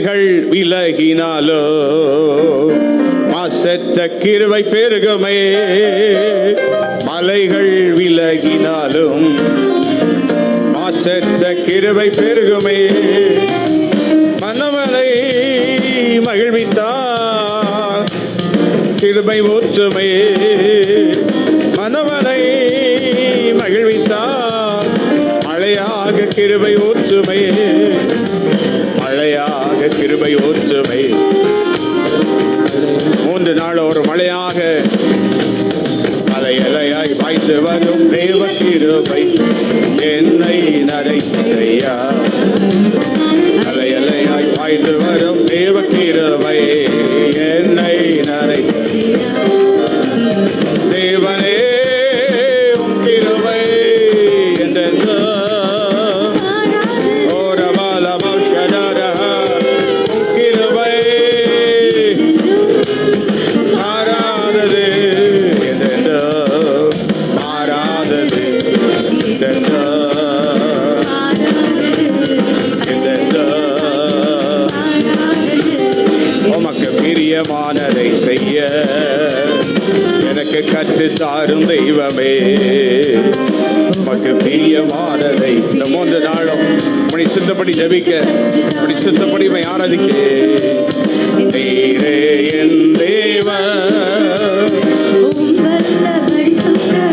விலகினாலோ? மாசற்ற கிருவை பெருகமே. மலைகள் விலகினாலும் மாசற்ற கிருவை பெருகுமே. மனமலை மகிழ்வித்தார் கிருபை ஊற்றுமே. மனமலை மகிழ்வித்தார் மழையாக கிருபை ஒற்றுமையே கிருபை ஊற்றுமை மூன்று நாள் ஒரு மழையாக அலை அலையாய் வாய்த்து வரும் தேவ கிருபை. என்னை நரைத்தையா பிரியமானதை செய்ய எனக்கு கற்றுத் தாரும் தெய்வமே. உமக்கு பிரியமானதை இந்த மூன்று நாளும் உன்னை சித்தப்படி ஜபிக்க உன்னை சித்தப்படி இவன் ஆராதிக்க. நீரே என் தேவ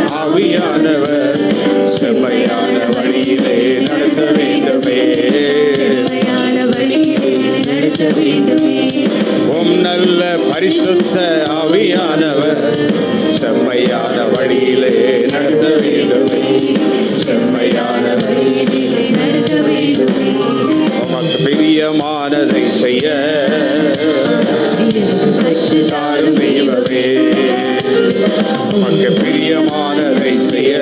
ஆவியானவர் செம்மையான வழியிலே நடத்த வேண்டுமே. உம் நல்ல பரிசுத்த ஆவியானவர். செம்மையான வழியிலே நடத்த வேண்டுமே செம்மையான உமக்கு பிரியமானதை செய்ய. தாரும் தெய்வமே. உமக்கு பிரியமானதை செய்ய.